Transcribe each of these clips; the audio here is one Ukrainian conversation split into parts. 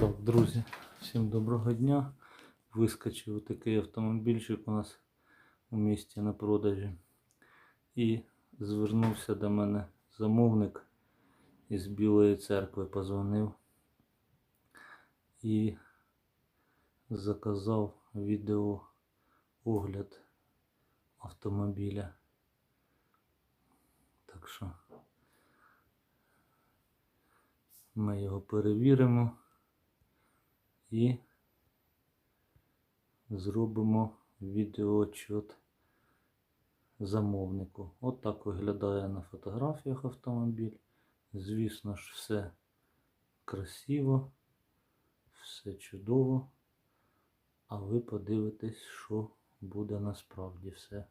Так, друзі, всім доброго дня. Вискочив такий автомобільчик у нас у місті на продажі. І звернувся до мене замовник із Білої церкви, позвонив і заказав відео огляд автомобіля. Так що ми його перевіримо і зробимо відеоотчет замовнику. От так виглядає на фотографіях автомобіль. Звісно ж, все красиво, все чудово. А ви подивитесь, що буде насправді все.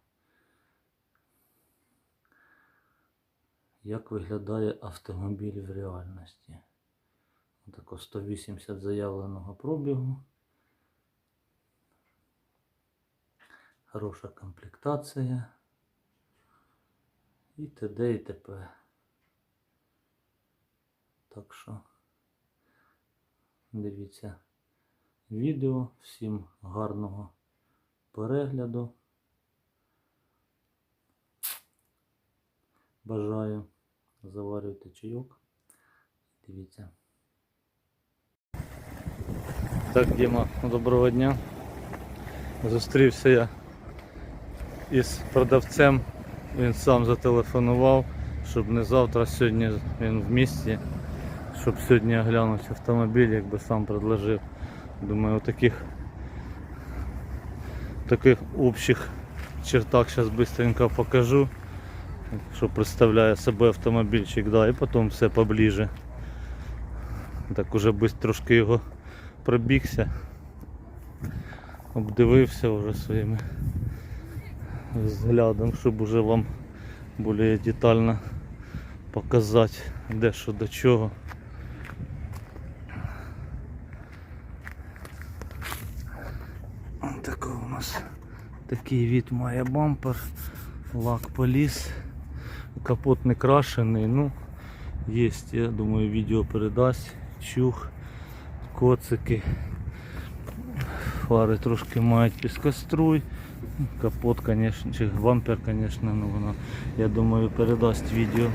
Як виглядає автомобіль в реальності. Тако 180 заявленого пробігу. Хороша комплектація. І т.д. і т.п. Так що дивіться відео. Всім гарного перегляду. Бажаю. Заварюйте чайок. Дивіться. Так, Діма, доброго дня. Зустрівся я із продавцем. Він сам зателефонував, щоб не завтра, сьогодні він в місті, щоб сьогодні оглянути автомобіль, якби сам предложив. Думаю, у таких, таких общих чертах зараз быстренько покажу, що представляє себе автомобільчик, да, і потім все поближе. Так уже трошки його пробігся, обдивився вже своїми взглядом, щоб уже вам більш детально показати де що до чого. Такий у нас такий від має бампер, лак поліз, капот не крашений, ну є, я думаю, відео передасть, чух, коцики, фари трошки мають піскоструй, капот, конечно, чи бампер, конечно, ну воно, я думаю, передасть відео,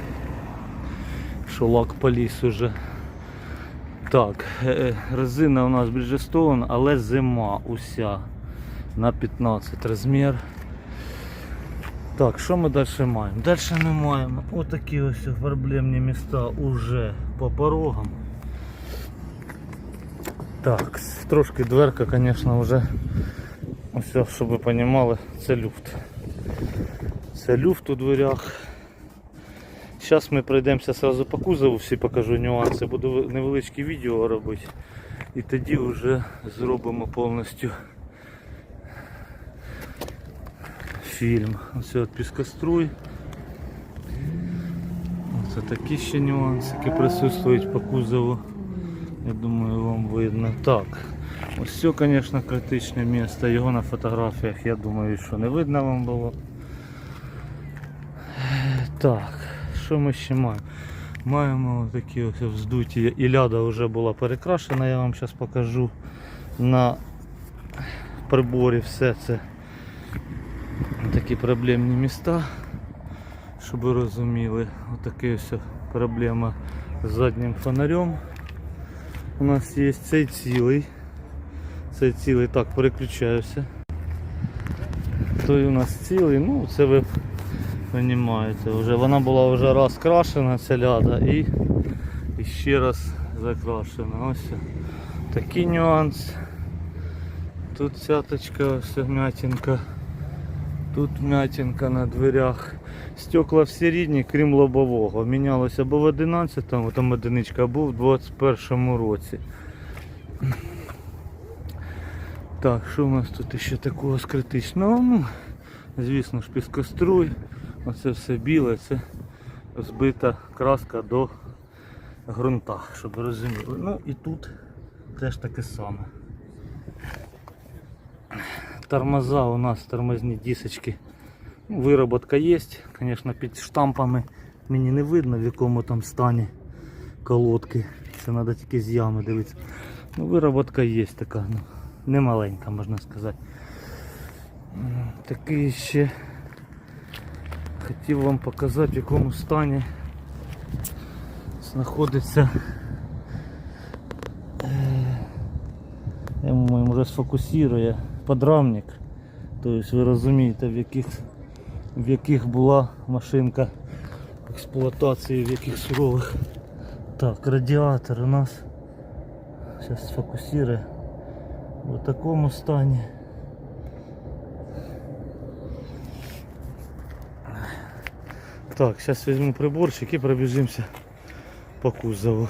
що лак поліз уже. Так, е, е, резина у нас Bridgestone, але зима уся на 15 розмір. Так, що ми далі маємо? Далі ми маємо отакі ось проблемні міста уже по порогам. Так, трошки дверка, звісно, вже ось, щоб ви розуміли, це люфт. Це люфт у дверях. Зараз ми пройдемося сразу по кузову, всі покажу нюанси, буду невеличке відео робити. І тоді вже зробимо повністю фільм. Ось от піскоструй. Це такі ще нюансики присутствують по кузову. Я думаю, вам видно. Так, ось все, звісно, критичне місце. Його на фотографіях, я думаю, що не видно вам було. Так, що ми ще маємо? Маємо такі ось вздуті. І ляда вже була перекрашена, я вам зараз покажу. На приборі все це такі проблемні міста, щоб ви розуміли. Отака ось проблема з заднім фонарем. У нас є цей цілий. Цей цілий так переключаюся. Той у нас цілий, ну це ви розумієте, вже вона була вже раз крашена ця ляда і, і ще раз закрашена. Ось такий нюанс. Тут цяточка, ось м'ятинка. Тут м'ятинка на дверях. Стекла всі рідні, крім лобового. Мінялося або в 11-му, там одиничка, або в 21-му році. Так, що у нас тут ще такого з критичного? Ну, звісно ж, піскоструй. Оце все біле, це збита краска до ґрунта, щоб розуміли. Ну і тут теж таке саме. Тормоза у нас тормозні дисочки. Ну, Вироботка є, звісно, під штампами мені не видно в якому там стані колодки. Це треба тільки з ями дивитися. Ну, вироботка є така, ну, не маленька, можна сказати. Такий ще хотів вам показати, в якому стані знаходиться. е, Я думаю, вже сфокусує подрамник. Тобто ви розумієте, в яких, в яких була машинка експлуатації, в яких сурових. Так, радіатор у нас зараз сфокусує в такому стані. Так, зараз візьму приборчик і пробіжимося по кузову.